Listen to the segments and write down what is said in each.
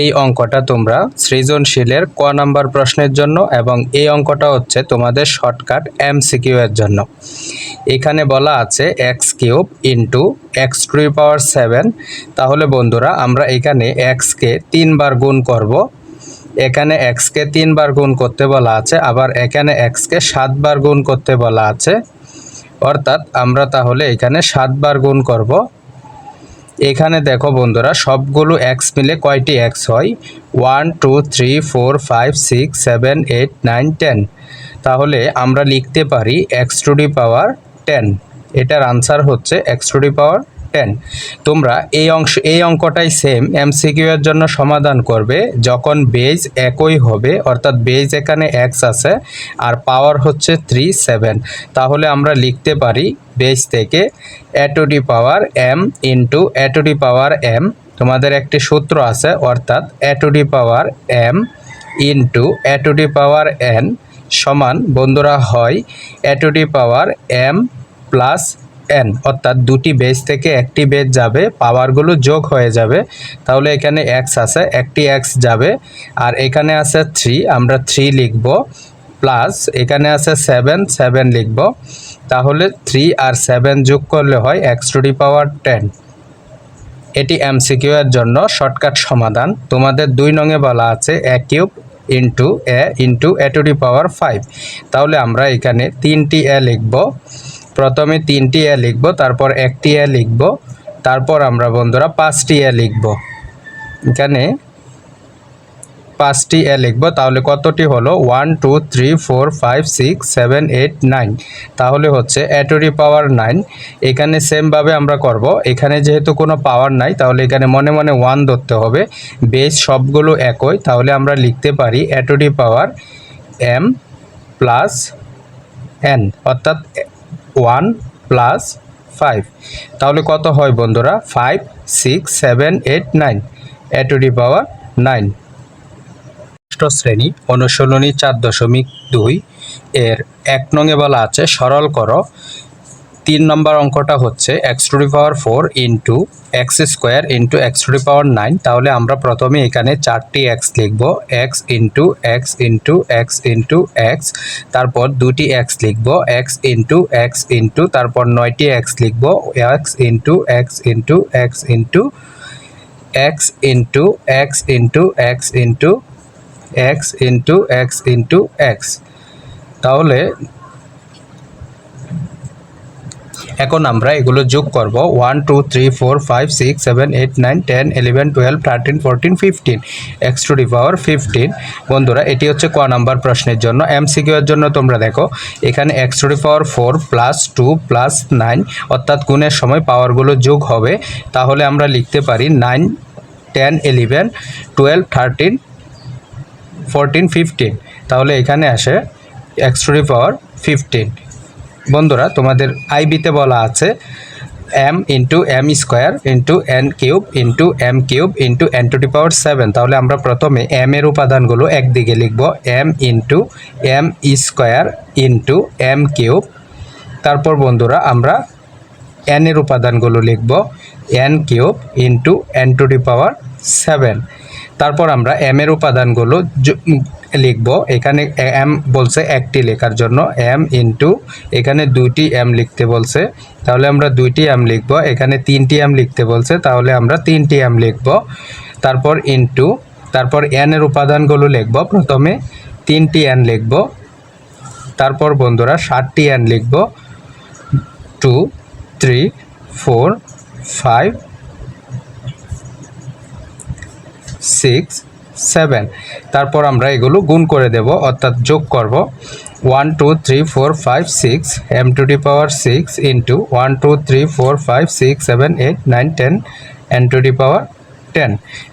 এই অঙ্কটা তোমরা সৃজনশীলের ক নাম্বার প্রশ্নের জন্য এবং এই অঙ্কটা হচ্ছে তোমাদের শর্টকাট এমসিকিউ এর জন্য। এখানে বলা আছে X cube into X to power seven. তাহলে বন্ধুরা, আমরা এখানে এক্সকে তিনবার গুণ করব। এখানে এক্সকে তিনবার গুণ করতে বলা আছে, আবার এখানে এক্সকে সাতবার গুণ করতে বলা আছে। অর্থাৎ আমরা তাহলে এখানে সাতবার গুণ করব। এখানে দেখো বন্ধুরা, সবগুলো এক্স মিলে কয়টি এক্স হয়? One two three four five six seven eight nine ten তাহলে আমরা লিখতে পারি X to the power ten এটার আনসার হচ্ছে X to the power ten তোমরা এই অংশ, এই অঙ্কটাই সেম এমসিকিউ এর জন্য সমাধান করবে যখন বেজ একই হবে, অর্থাৎ বেজ এখানে এক্স আছে আর পাওয়ার হচ্ছে থ্রি সেভেন তাহলে আমরা লিখতে পারি বেজ থেকে a the power m into a to the power m তোমাদের একটি সূত্র আছে, অর্থাৎ a the power m into a to the power n সমান, বন্ধুরা, হয় a the power m plus n অর্থাৎ দুটি বেজ থেকে একটি বেজ যাবে পাওয়ারগুলো যোগ হয়ে যাবে, তাহলে এখানে এক্স আছে, একটি এক্স যাবে, আর এখানে আছে থ্রি আমরা থ্রি লিখব প্লাস এখানে আছে সেভেন সেভেন লিখব, তাহলে থ্রি আর সেভেন যোগ করলে হয় X to the power ten এটি এমসিকিউ এর জন্য শর্টকাট সমাধান। তোমাদের দুই নঙে বলা আছে a cube into a into a to the power five তাহলে আমরা এখানে তিনটি এ লিখব। প্রথমে তিনটি এ লিখব, তারপর একটি এ লিখব, তারপর আমরা বন্ধুরা পাঁচটি এ লিখব। এখানে পাঁচটি এ লিখব, তাহলে কতটি হলো? One, two, three, four, five, six, seven, eight, nine. তাহলে হচ্ছে ডি পাওয়ার নাইন। এখানে সেমভাবে আমরা করব। এখানে যেহেতু কোনো পাওয়ার নাই, তাহলে এখানে মনে মনে ওয়ান ধরতে হবে। বেস সবগুলো একই, তাহলে আমরা লিখতে পারি the power M plus N. অর্থাৎ ওয়ান প্লাস ফাইভ। তাহলে কত হয় বন্ধুরা? Five, six, seven, eight, nine. A to the power nine. ষষ্ঠ শ্রেণি, অনুশীলনী চার দশমিক দুই। এর এক নঙে বলা আছে, সরল করো। তিন নম্বর অঙ্কটা হচ্ছে X to the power four into X square into X to the power nine তাহলে আমরা প্রথমে এখানে চারটি এক্স লিখব X into X into X into X তারপর দুটি এক্স লিখব এক্স ইন্টু এক্স ইন্টু তারপর নয়টি এক্স লিখব X into X into X into X into X into X into X into X into X তাহলে এখন আমরা এগুলো যোগ করব one two three four five six seven eight nine ten eleven twelve thirteen fourteen fifteen X to the power fifteen বন্ধুরা, এটি হচ্ছে ক নাম্বার প্রশ্নের জন্য। এমসিকিউ এর জন্য তোমরা দেখো, এখানে X to the power four plus two plus nine অর্থাৎ গুণের সময় পাওয়ারগুলো যোগ হবে। তাহলে আমরা লিখতে পারি nine ten eleven twelve thirteen fourteen fifteen তাহলে এখানে আসে X to the power fifteen বন্ধুরা, তোমাদের আইবিতে বলা আছে M into M square into N cube into M cube into N to the power seven তাহলে আমরা প্রথমে এম এর উপাদানগুলো একদিকে লিখব। M into M square into M cube তারপর বন্ধুরা, আমরা এন এর উপাদানগুলো লিখব। N cube into N to the power seven তারপর আমরা এম এর উপাদানগুলো লিখব। এখানে এম বলছে একটি লেখার জন্য, এম ইন্টু এখানে দুইটি এম লিখতে বলছে। তাহলে আমরা দুইটি এম লিখব। এখানে তিনটি এম লিখতে বলছে, তাহলে আমরা তিনটি এম লিখব। তারপর ইন্টু তারপর এন এর উপাদানগুলো লিখব প্রথমে, তিনটি এন লিখব। তারপর বন্ধুরা ষাটটি এন লিখব। Two three four five six seven তারপর আমরা এগুলো গুণ করে দেব, অর্থাৎ যোগ করব। One two three four five six M to the power six into one two three four five six seven eight nine ten M to the power ten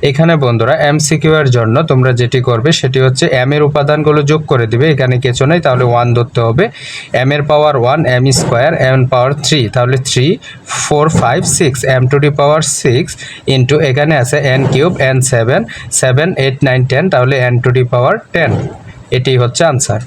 এখানে বন্ধুরা এমসিকিউ এর জন্য তোমরা যেটি করবে, সেটি হচ্ছে এম এর উপাদানগুলো যোগ করে দিবে। এখানে কিছু নেই, তাহলে ওয়ান ধরতে হবে। এম এর power one M square M power three তাহলে three four five six M to the power six into এখানে আছে N cube N seven seven eight nine ten তাহলে N to the power ten এটি হচ্ছে answer